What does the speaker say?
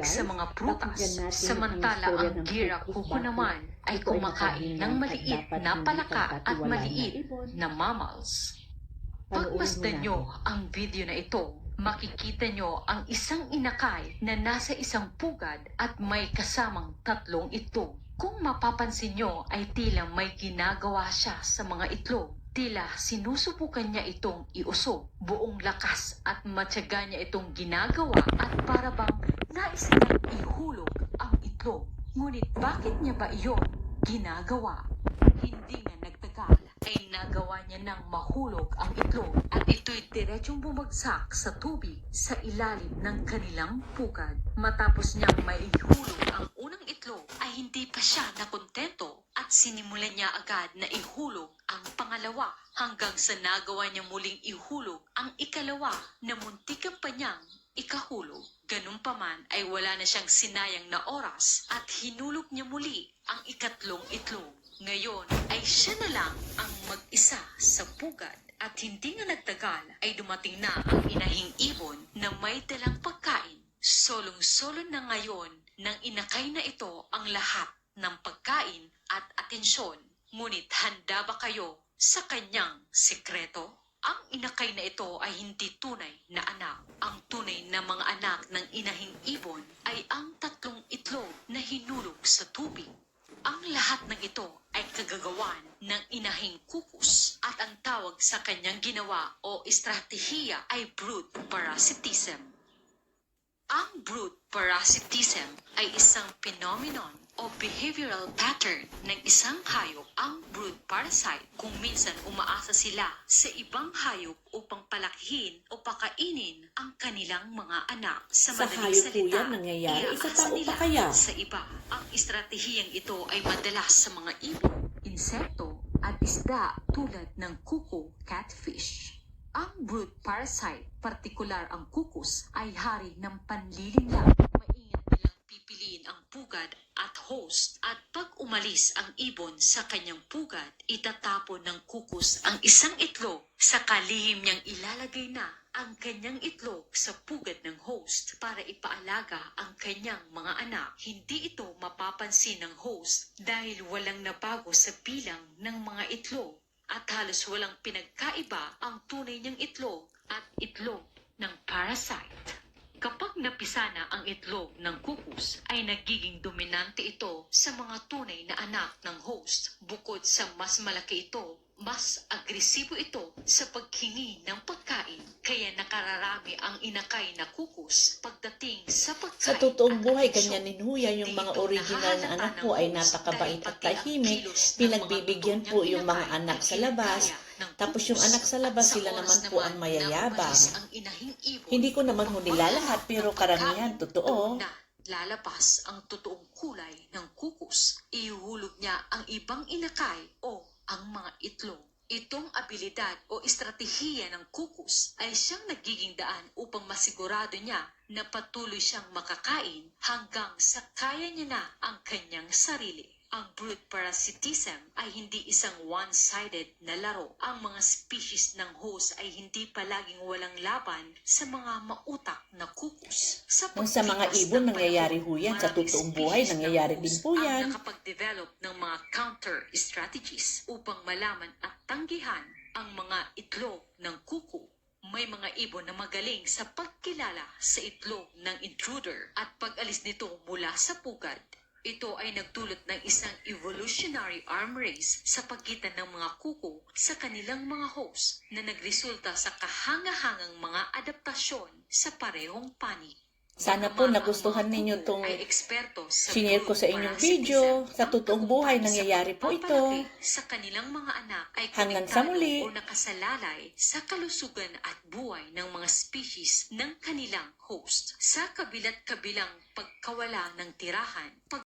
sa mga prutas, samantala ang gira kuko naman ay kumakain ng maliit na palaka at maliit na mammals. Pagmasdan nyo ang video na ito, makikita nyo ang isang inakay na nasa isang pugad at may kasamang tatlong itlog. Kung mapapansin nyo ay tila may ginagawa siya sa mga itlog. Tila sinusubukan niya itong iusog. Buong lakas at matyaga niya itong ginagawa at para bang nais niyang ihulog ang itlog. Ngunit bakit niya ba iyon ginagawa? Hindi nga nagtagal ay nagawa niya nang mahulog ang itlog at ito'y diretsong bumagsak sa tubig sa ilalim ng kanilang pugad. Matapos niyang maihulog ang hindi pa siya nakontento at sinimulan niya agad na ihulog ang pangalawa hanggang sa nagawa niya muling ihulog ang ikalawa na muntikan pa niyang ikahulog. Ganun pa man ay wala na siyang sinayang na oras at hinulog niya muli ang ikatlong itlog. Ngayon ay siya na lang ang mag-isa sa pugad at hindi nga nagtagal ay dumating na ang inahing ibon na may dalang pagkain. Solong-solo na ngayon ng inakay na ito ang lahat ng pagkain at atensyon. Ngunit handa ba kayo sa kanyang sekreto? Ang inakay na ito ay hindi tunay na anak. Ang tunay na mga anak ng inahing ibon ay ang tatlong itlog na hinulog sa tubig. Ang lahat ng ito ay kagagawan ng inahing kukus at ang tawag sa kanyang ginawa o estratehiya ay brood parasitism. Ang brood parasitism ay isang phenomenon o behavioral pattern ng isang hayop. Ang brood parasite kung minsan umaasa sila sa ibang hayop upang palakihin o pakainin ang kanilang mga anak. Sa, Sa madaling hayop po salita, yan nangyayari. Sa tao pa kaya? Sa iba, ang estratehiyang ito ay madalas sa mga ibon, insekto at isda tulad ng kuko, catfish. Ang brood parasite, partikular ang kukus, ay hari ng panlilinlang. Maingat nilang pipiliin ang pugad at host at pag umalis ang ibon sa kanyang pugad, itatapon ng kukus ang isang itlog sa kalihim niyang ilalagay na ang kanyang itlog sa pugad ng host para ipaalaga ang kanyang mga anak. Hindi ito mapapansin ng host dahil walang nabago sa bilang ng mga itlog at halos walang pinagkaiba ang tunay niyang itlog at itlog ng parasite. Kapag napisana ang itlog ng kukus, ay nagiging dominante ito sa mga tunay na anak ng host. Bukod sa mas malaki ito, mas agresibo ito sa paghingi ng pagkain. Kaya nakararami ang inakay na kukus pagdating sa. Sa totoong buhay, kanya ni Huya, yung mga original na anak po ay napakabait at tahimik. Pinagbibigyan po yung mga anak sa labas. Tapos yung anak sa labas, sila naman po ang mayayabang. Hindi ko naman huli lahat, pero karamihan totoo. lalabas ang totoong kulay ng kukus. Ihuhulog niya ang ibang inakay o ang mga itlog. Itong abilidad o estratehiya ng kukus ay siyang nagiging daan upang masigurado niya na patuloy siyang makakain hanggang sa kaya niya na ang kanyang sarili. Ang brood parasitism ay hindi isang one-sided na laro. Ang mga species ng host ay hindi palaging walang laban sa mga mautak na kukus. Sa sa mga ibon, ng nangyayari ho yan. Sa totoong buhay, nangyayari din po ang yan. nakapag-develop ng mga counter strategies upang malaman at tanggihan ang mga itlog ng kuku. May mga ibon na magaling sa pagkilala sa itlog ng intruder at pag-alis nito mula sa pugad. Ito ay nagdulot ng isang evolutionary arm race sa pagitan ng mga kuko sa kanilang mga host na nagresulta sa kahangahangang mga adaptasyon sa parehong panig. Sana po nagustuhan ninyo kuko tong ay eksperto sa Sinare ko sa inyong video. Sa totoong buhay, nangyayari po ito. Sa kanilang mga anak ay Hanggang sa muli. o nakasalalay sa kalusugan at buhay ng mga species ng kanilang host. Sa kabilat kabilang pagkawala ng tirahan, pag